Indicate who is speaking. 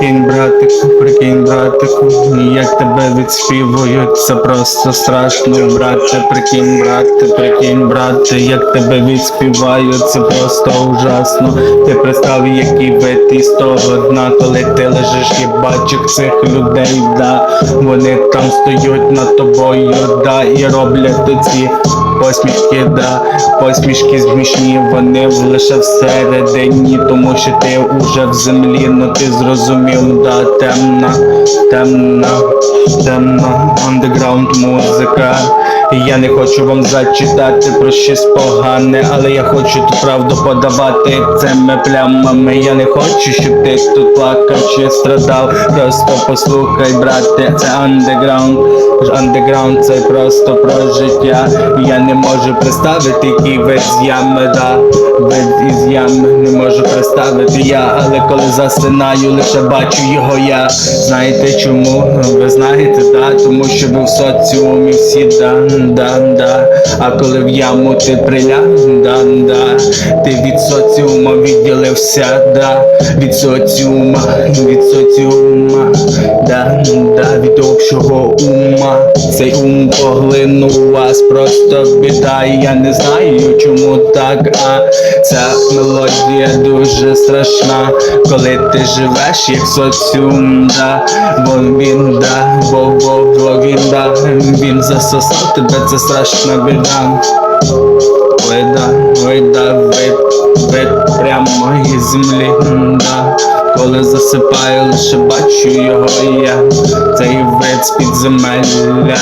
Speaker 1: братику, прикинь, братику, як тебе відспівують, це просто страшно, брате, прикинь, брате, прикинь, брате, як тебе відспівають, це просто ужасно. Ти представ, який вид із того дна, коли ти лежиш і бачиш цих людей, да, вони там стоять над тобою, да, і роблять оці посмішки, да, посмішки змішні, вони лише всередині, тому що ти уже в землі, ну ти зрозумів, да, темна, темна, темна, андеграунд музика. Я не хочу вам зачитати про щось погане, але я хочу ту правду подавати цими плямами. Я не хочу, щоб ти тут плакав чи страдав. Просто послухай, брате, це андеграунд. Андеграунд це просто про життя. Я не можу представити, який з ями, да, вид із ями не можу представити я, але коли засинаю, лише бачу його я. Знаєте чому? Ви знаєте, да, тому що ви в соціумі всі да, да, да. А коли в яму ти приляг, да, да, ти від соціума відділився, да, від соціума, від соціума, да, від общого ума. Цей ум поглинув вас, просто біда. Я не знаю, чому так, а ця мелодія дуже страшна, коли ти живеш як соціум, да, бо він да, бо, бо, він да, він засосав тебе, це страшна біда. Ой, да, ой, да, вид, вид прямо із землі, да. Коли засипаю, лише бачу його я, цей вид з підземелля.